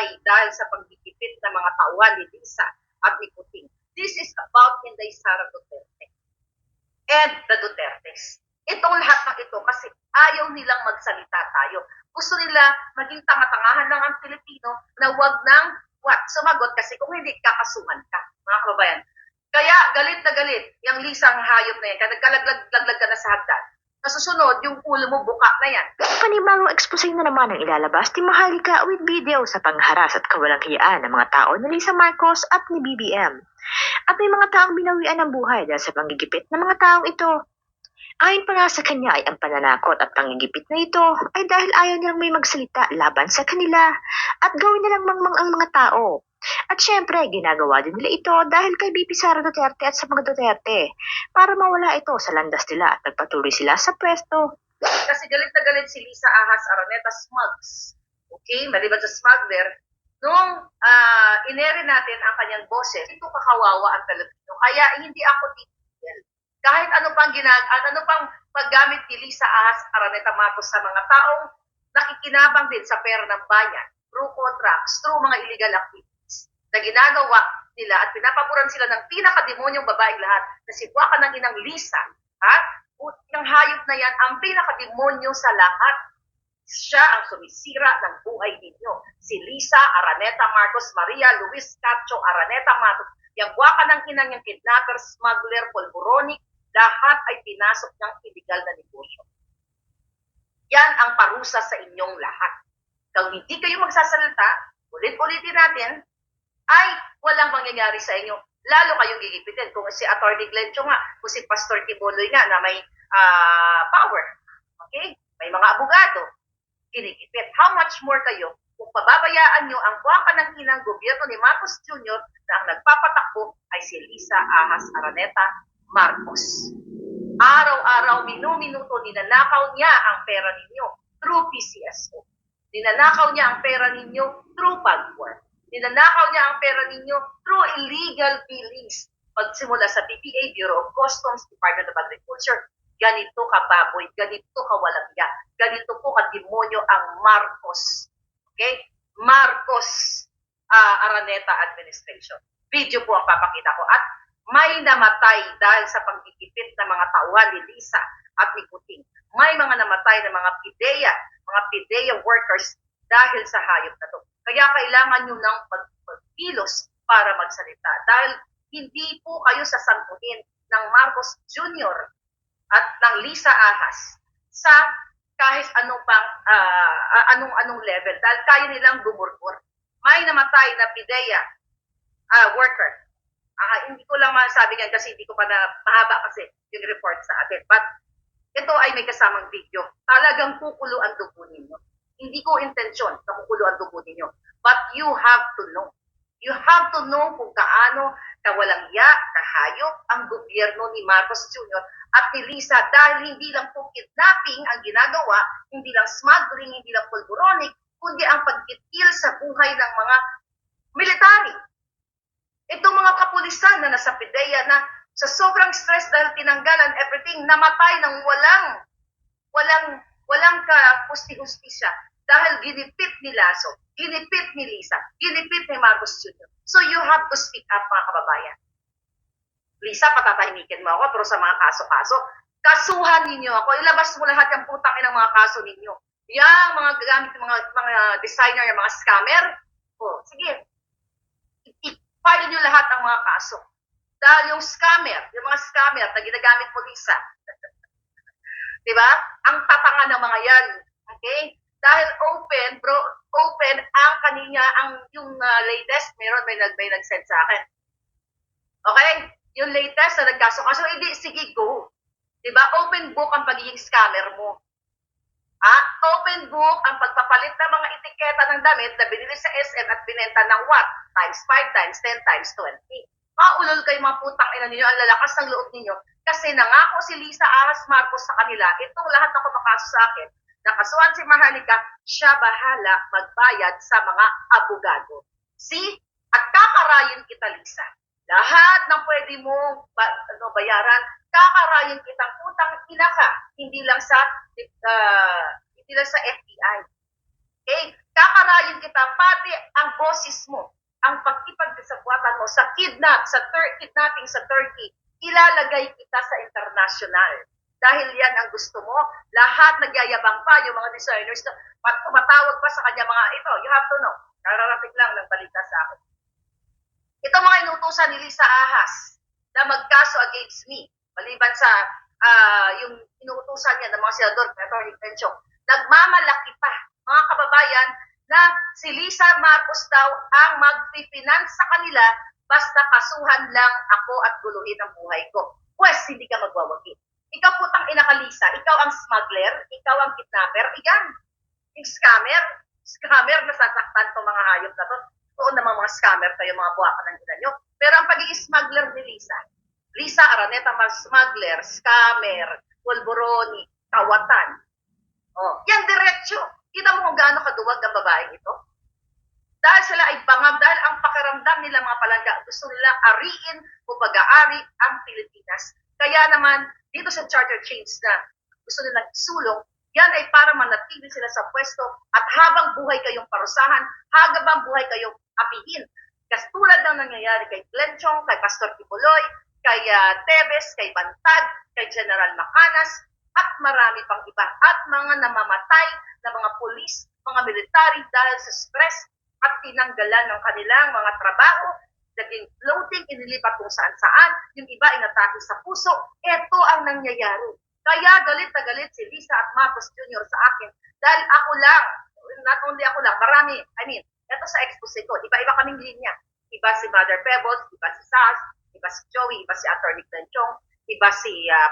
namatay dahil sa pagdikipit ng mga tauhan ni Lisa at ni Puting. This is about Inday Sara Duterte and the Dutertes. Itong lahat ng ito kasi ayaw nilang magsalita tayo. Gusto nila maging tanga-tangahan lang ang Pilipino na wag nang what? Sumagot kasi kung hindi kakasuhan ka, mga kababayan. Kaya galit na galit yung lisang hayop na yan. Kaya nagkalaglag-laglag ka na sa hagdan. Nasusunod, yung ulo mo buka na yan. Panibagong expose na naman ang ilalabas ni Maharlika with video sa pangharas at kawalang hiyaan ng mga tao ni Lisa Marcos at ni BBM. At may mga taong binawian ng buhay dahil sa panggigipit ng mga taong ito. Ayon pa nga sa kanya ay ang pananakot at panggigipit na ito ay dahil ayaw nilang may magsalita laban sa kanila at gawin nilang mangmang ang mga tao. At syempre, ginagawa din nila ito dahil kay BP Sara Duterte at sa mga Duterte para mawala ito sa landas nila at magpatuloy sila sa pwesto. Kasi galit na galit si Lisa Ahas Araneta Smugs. Okay, maliban sa smuggler, nung uh, inere natin ang kanyang boses, ito kakawawa ang Pilipino. Kaya hindi ako titigil. Kahit ano pang ginag ano pang paggamit ni Lisa Ahas Araneta Matos sa mga taong nakikinabang din sa pera ng bayan, through contracts, through mga illegal activities na ginagawa nila at pinapaboran sila ng pinakademonyong babaeng lahat na si Buwaka ng inang Lisa. Ha? Yung hayop na yan, ang pinakademonyo sa lahat. Siya ang sumisira ng buhay ninyo. Si Lisa Araneta Marcos Maria Luis Cacho Araneta Matos. Yung buwaka ng inang yung kidnapper, smuggler, polboronic, lahat ay pinasok ng illegal na negosyo. Yan ang parusa sa inyong lahat. Kung hindi kayo magsasalita, ulit-ulitin natin, ay walang mangyayari sa inyo. Lalo kayong gigipitin. Kung si Attorney Glenn Chong nga, kung si Pastor Tibuloy nga na may uh, power. Okay? May mga abogado. Kinigipit. How much more kayo kung pababayaan nyo ang buwaka ng inang gobyerno ni Marcos Jr. na ang nagpapatakbo ay si Lisa Ahas Araneta Marcos. Araw-araw, minu-minuto, ninanakaw niya ang pera ninyo through PCSO. Ninanakaw niya ang pera ninyo through PAGWORK ninanakaw niya ang pera ninyo through illegal billings. Pagsimula sa PPA, Bureau of Customs, Department of Agriculture, ganito ka baboy, ganito ka walang ya, ganito po ka demonyo ang Marcos. Okay? Marcos uh, Araneta Administration. Video po ang papakita ko. At may namatay dahil sa pagkikipit ng mga tauhan ni Lisa at ni Kuting. May mga namatay ng mga PIDEA, mga PIDEA workers dahil sa hayop na to. Kaya kailangan nyo ng magkilos para magsalita. Dahil hindi po kayo sasantuhin ng Marcos Jr. at ng Lisa Ahas sa kahit anong pang uh, anong anong level dahil kaya nilang gumurgur. May namatay na PIDEA uh, worker. Uh, hindi ko lang masabi yan kasi hindi ko pa na mahaba kasi yung report sa atin. But ito ay may kasamang video. Talagang kukulo ang dugo ninyo. Hindi ko intensyon na kukulo ang dugo ninyo. But you have to know. You have to know kung kaano kawalang ya, kahayop ang gobyerno ni Marcos Jr. at ni Lisa dahil hindi lang po kidnapping ang ginagawa, hindi lang smuggling, hindi lang pulburonic, kundi ang pagkitil sa buhay ng mga military. Itong mga kapulisan na nasa PIDEA na sa sobrang stress dahil tinanggalan everything, namatay ng walang, walang, walang ka-husti-hustisya dahil ginipit ni Lasso, ginipit ni Lisa, ginipit ni Marcos Jr. So you have to speak up mga kababayan. Lisa, patatahimikin mo ako pero sa mga kaso-kaso, kasuhan ninyo ako, ilabas mo lahat yung putang ng mga kaso ninyo. Yang mga gamit mga mga designer, yung mga scammer, oh, sige, i-file nyo lahat ang mga kaso. Dahil yung scammer, yung mga scammer na ginagamit mo, Lisa, di ba? Ang tatanga ng mga yan, okay? Dahil open, bro, open ang kaninya, ang yung uh, latest, meron may, nag, may nag-send sa akin. Okay? Yung latest na nagkaso. Kaso hindi, sige, go. Diba? Open book ang pagiging scammer mo. Ah, open book ang pagpapalit ng mga etiketa ng damit na binili sa SM at binenta ng what? Times 5, times 10, times 20. Maulol kayo mga putang ina ninyo, ang lalakas ng loob ninyo. Kasi nangako si Lisa Ahas Marcos sa kanila, itong lahat na kumakaso sa akin, nakasuhan si Maharlika, siya bahala magbayad sa mga abogado. See? At kakarayin kita, Lisa. Lahat ng pwede mo ba, ano, bayaran, kakarayin kitang utang ina ka, hindi lang sa uh, hindi lang sa FBI. Okay? Kakarayin kita, pati ang boses mo, ang pagkipagkasabwatan mo sa kidnap, sa tur- kidnapping sa Turkey, ilalagay kita sa international. Dahil yan ang gusto mo, lahat nagyayabang pa, yung mga designers, na, tumatawag pa sa kanya mga, ito, you have to know, nararating lang ng balita sa akin. Ito mga inutusan ni Lisa Ahas na magkaso against me, maliban sa ah, yung inuutusan niya ng mga senador, Attorney Penchong, nagmamalaki pa, mga kababayan, na si Lisa Marcos daw ang mag-finance sa kanila basta kasuhan lang ako at guluhin ang buhay ko. Pwes, hindi ka magwawagi. Ikaw putang ina ka, Lisa. Ikaw ang smuggler, ikaw ang kidnapper, iyan. Yung scammer, scammer na sasaktan to mga hayop na to. Oo naman mga scammer kayo, mga buwakan ng ina nyo. Pero ang pagiging smuggler ni Lisa, Lisa Araneta, mga smuggler, scammer, polboroni, tawatan. Oh, yan diretso. Kita mo kung gaano kaduwag ang babaeng ito. Dahil sila ay bangag, dahil ang pakiramdam nila mga palangga, gusto nilang ariin o pag-aari ang Pilipinas. Kaya naman, dito sa charter change na gusto nilang isulong, yan ay para manatili sila sa pwesto at habang buhay kayong parusahan, habang buhay kayong apihin. Kasi tulad ng nangyayari kay Glenn Chong, kay Pastor Kibuloy, kay ah, Tevez, kay Bantag, kay General Macanas, at marami pang iba. At mga namamatay na mga pulis, mga military dahil sa stress at tinanggalan ng kanilang mga trabaho, naging floating, inilipat kung saan saan, yung iba inatake sa puso, ito ang nangyayari. Kaya galit na galit si Lisa at Marcos Jr. sa akin dahil ako lang, not only ako lang, marami, I mean, ito sa expose ko, iba-iba kaming linya. Iba si Brother Pebbles, iba si Sas, iba si Joey, iba si Attorney Clenchong, iba si uh,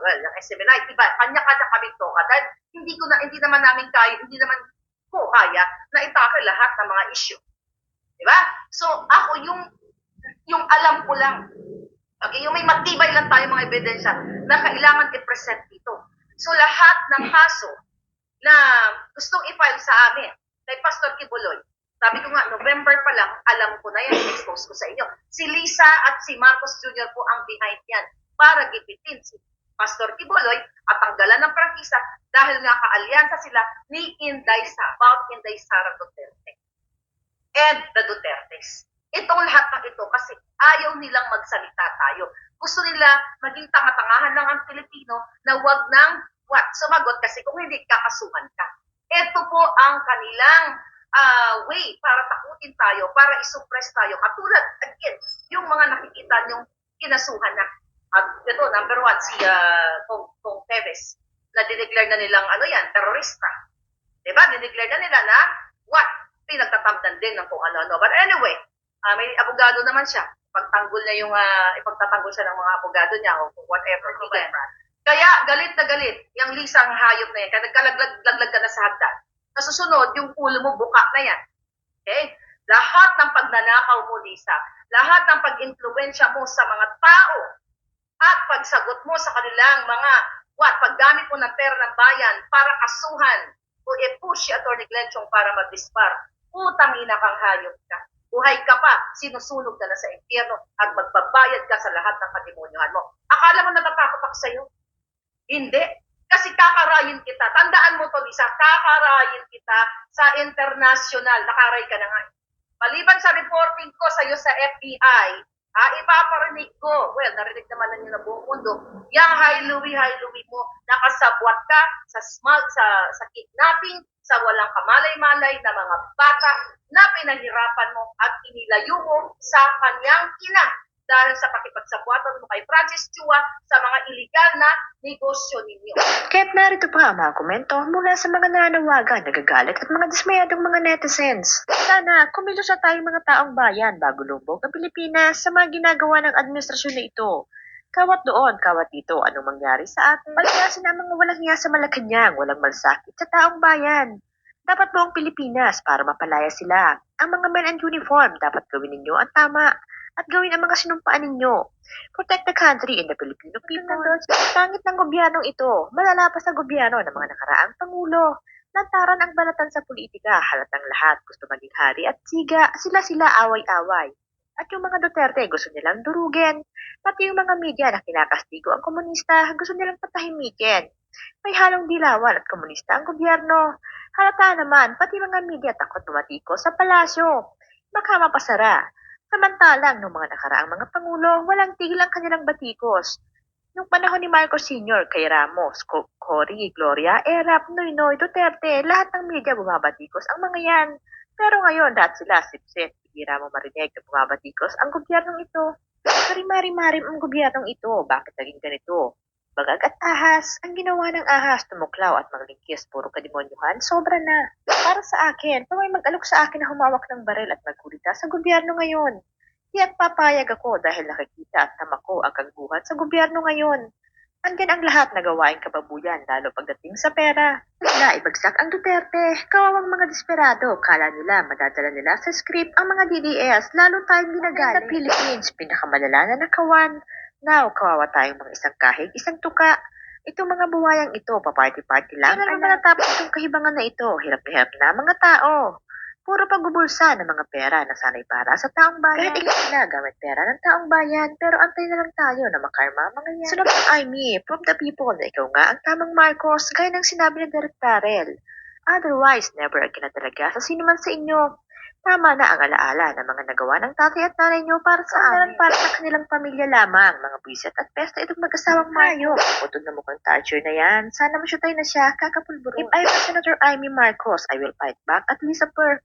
well, yung SMNI, iba, kanya-kanya kaming toka dahil hindi ko na, hindi naman namin kaya, hindi naman ko kaya na itake lahat ng mga issue. Di ba? So, ako yung yung alam ko lang. Okay, yung may matibay lang tayo mga ebidensya na kailangan i-present dito. So, lahat ng kaso na gustong i-file sa amin kay Pastor Kibuloy, sabi ko nga, November pa lang, alam ko na yan, expose ko sa inyo. Si Lisa at si Marcos Jr. po ang behind yan para gipitin si Pastor Kibuloy at tanggalan ng prangkisa dahil nga kaalyansa sila ni Inday sa about Inday Sara Duterte and the Dutertes. Itong lahat ng ito kasi ayaw nilang magsalita tayo. Gusto nila maging tanga-tangahan lang ang Pilipino na wag nang what? Sumagot kasi kung hindi kakasuhan ka. Ito po ang kanilang ah, way para takutin tayo, para isuppress tayo. Katulad, again, yung mga nakikita niyong kinasuhan na. At ito, number one, si uh, Kong Teves, na dineclare na nilang ano yan, terorista. Diba? Dineclare na nila na what? Pinagtatamdan din ng kung ano-ano. But anyway, ah, may abogado naman siya. Pagtanggol niya yung, ah, ipagtatanggol siya ng mga abogado niya o whatever. Diba? Kaya galit na galit, yung lisang hayop na yan, kaya nagkalaglag-laglag ka na sa hagdan. Nasusunod, yung ulo mo buka na yan. Okay? Lahat ng pagnanakaw mo, Lisa, lahat ng pag-impluensya mo sa mga tao, at pagsagot mo sa kanilang mga what, paggamit mo ng pera ng bayan para kasuhan o i-push si Atty. Glenchong para mag-dispar, utang ina kang hayop ka. Buhay ka pa, sinusunog ka na sa impyerno at magbabayad ka sa lahat ng pademonyohan mo. Akala mo natatakot ako sa'yo? Hindi. Kasi kakarayin kita. Tandaan mo to, Lisa, kakarayin kita sa international. Nakaray ka na nga. Maliban sa reporting ko sa'yo sa FBI, Ah, ipaparinig ko. Well, narinig naman na niyo na buong mundo. Yang high-luwi, high-luwi mo, nakasabwat ka sa smug, sa, sa kidnapping, sa walang kamalay-malay na mga bata na pinahirapan mo at inilayo mo sa kanyang ina dahil sa pakipagsabwatan mo kay Francis Chua sa mga iligal na negosyo ninyo. Kaya't narito pa ang mga komento mula sa mga nananawagan, nagagalit at mga dismayadong mga netizens. Sana kumilos na tayong mga taong bayan bago lubog ang Pilipinas sa mga ginagawa ng administrasyon na ito. Kawat doon, kawat dito, anong mangyari sa atin? Palayasin ang mga walang hiya sa Malacanang, walang malsakit sa taong bayan. Dapat buong Pilipinas para mapalaya sila. Ang mga men and uniform, dapat gawin ninyo ang tama at gawin ang mga sinumpaan ninyo. Protect the country and the Filipino people. Pangit ng gobyernong ito, malalapas ang gobyerno ng mga nakaraang pangulo. Lantaran ang balatan sa politika, halatang lahat gusto maging hari at siga, sila-sila away-away. At yung mga Duterte gusto nilang durugin. Pati yung mga media na kinakastigo ang komunista, gusto nilang patahimikin. May halong dilawan at komunista ang gobyerno. Halata naman, pati mga media takot tumatiko sa palasyo. Baka mapasara. Samantalang, noong mga nakaraang mga pangulo, walang tigil ang kanilang batikos. Nung panahon ni Marcos Sr., kay Ramos, Co- Cory, Gloria, Erap, Noynoy, Duterte, lahat ng media bumabatikos ang mga yan. Pero ngayon, lahat sila sipsip, bihira mo marinig na bumabatikos ang gobyernong ito. Marimari-marim ang gobyernong ito. Bakit naging ganito? Bagag at ahas, ang ginawa ng ahas, tumuklaw at maglingkis, puro kademonyuhan, sobra na. Para sa akin, kung may mag-alok sa akin na humawak ng baril at magkulita sa gobyerno ngayon, di at papayag ako dahil nakikita at tama ko ang kagbuhat sa gobyerno ngayon. Andyan ang lahat na gawaing kababuyan, lalo pagdating sa pera. Na ibagsak ang Duterte, kawawang mga desperado, kala nila madadala nila sa script ang mga DDS, lalo tayong ginagaling. Sa Philippines, pinakamalala na nakawan. Now, kawawa tayong mga isang kahig, isang tuka. Itong mga buwayang ito, paparty-party lang. Kailan naman natapos itong kahibangan na ito? Hirap na hirap na mga tao. Puro pagbubulsa ng mga pera na sanay para sa taong bayan. Kahit ikaw na gamit pera ng taong bayan, pero antay na lang tayo na makarma mga yan. Sunod ang IME, prove the people na ikaw nga ang tamang Marcos, gaya ng sinabi ni Derek Tarel. Otherwise, never again na talaga sa sino man sa inyo. Tama na ang alaala ng mga nagawa ng tatay at nanay nyo para sa amin. Para sa kanilang pamilya lamang, mga buwisit at pesta itong mag-asawang Mayo. Utod na mukhang torture na yan. Sana masyutay na siya, kakapulburo. If I were Senator Amy Marcos, I will fight back at Lisa Per.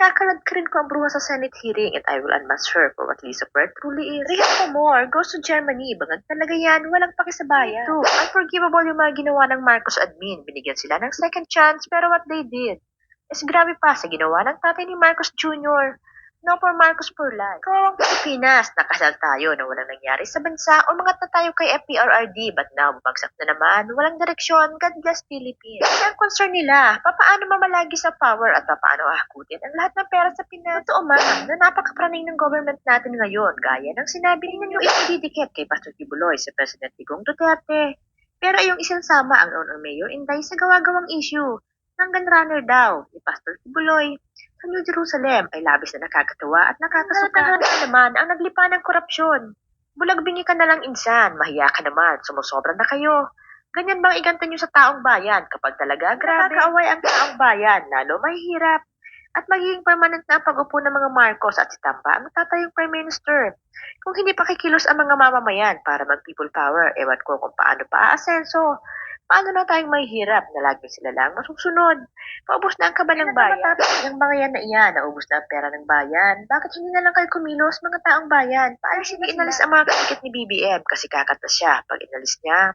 Kakalad ka rin ko ang bruha sa Senate hearing and I will unmask her for what Lisa Per truly is. Rihanna Moore goes to Germany. Bangag talaga yan. Walang pakisabayan. Ito, unforgivable yung mga ginawa ng Marcos admin. Binigyan sila ng second chance pero what they did is grabe pa sa ginawa ng tatay ni Marcos Jr. No for Marcos for life. Kawawang Pilipinas, nakasal tayo na walang nangyari sa bansa, umangat na tayo kay FPRRD, but now bumagsak na naman, walang direksyon, God bless Philippines. Kasi ang concern nila, papaano mamalagi sa power at papaano hakutin ang lahat ng pera sa Pinas. Totoo man, na napakapraning ng government natin ngayon, gaya ng sinabi ninyo itididikit kay Pastor Kibuloy sa President Digong Duterte. Pero yung isang-sama ang noon mayor Inday sa gawa-gawang issue ng gunrunner daw ni Pastor Kibuloy sa New Jerusalem ay labis na nakakatawa at nakakasuka. na naman ang naglipa ng korupsyon. Bulagbingi ka na lang insan, mahiya ka naman, sumusobra na kayo. Ganyan bang iganta nyo sa taong bayan kapag talaga grabe nakakaaway ang taong bayan, lalo mahihirap. At magiging permanent na ang pag-upo ng mga Marcos at si Tamba ang tatayong Prime Minister. Kung hindi pa kikilos ang mga mamamayan para mag-people power, ewan ko kung paano pa aasenso. Paano na tayong mahihirap na lagi sila lang masusunod? Paubos na ang kaba ng bayan. Yung mga yan na iyan, naubos na ang pera ng bayan. Bakit hindi na lang kayo kumilos mga taong bayan? Paano hindi inalis ang mga katikit ni BBM kasi kakata siya pag inalis niya?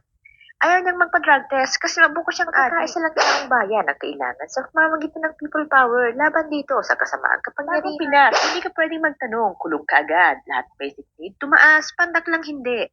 Ayaw niyang magpa-drug test kasi mabuko siyang ate. lang taong bayan ang kailangan sa pamamagitan ng people power laban dito sa kasamaang kapangyarihan. Pinas, hindi ka pwedeng magtanong, kulong ka agad. Lahat basic need, tumaas, pandak lang hindi.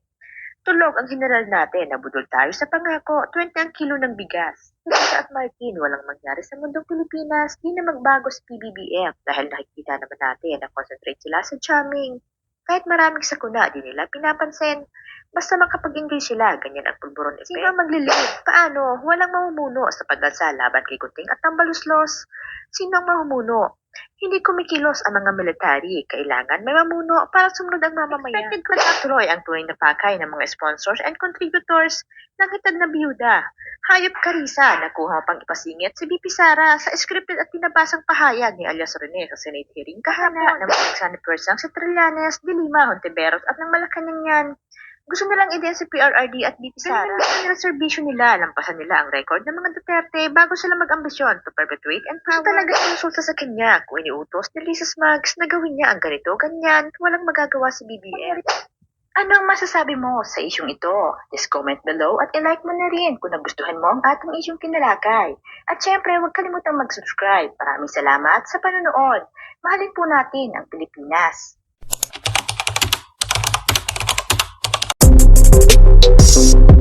Tulog ang general natin, nabudol tayo sa pangako, 20 ang kilo ng bigas. Lisa at Martin, walang mangyari sa mundong Pilipinas, di na magbago sa PBBM dahil nakikita naman natin na concentrate sila sa charming. Kahit maraming sakuna, di nila pinapansin. Basta makapag-engage sila, ganyan ang pulburon effect. Sino maglilid? Paano? Walang mamumuno sa paglansa laban kay Kunting at Tambaluslos. Sino ang mamumuno? Hindi kumikilos ang mga military. Kailangan may mamuno para sumunod ang mamamayan. Expected ko natuloy ang tuwing na pakay ng mga sponsors and contributors ng hitad na biyuda. Hayop Karisa, nakuha pang ipasingit si BP Sara sa scripted at pinabasang pahayag ni alias Rene sa Senate hearing kahapon ng mga exanipersang sa Trillanes, Dilima, Hontiveros at ng Malacanang yan. Gusto nilang ideya si PRRD at BP Sara. Ganyan ang reservation nila, lampasan nila ang record ng mga Duterte bago sila mag-ambisyon to perpetuate and power. Gusto talaga insulta sa kanya kung iniutos ni Lisa Smugs na gawin niya ang ganito, ganyan, walang magagawa si BBM. Anong masasabi mo sa isyong ito? Just comment below at i-like mo na rin kung nagustuhan mo ang ating isyong kinalakay. At syempre, huwag kalimutang mag-subscribe. Maraming salamat sa panonood. Mahalin po natin ang Pilipinas. Thank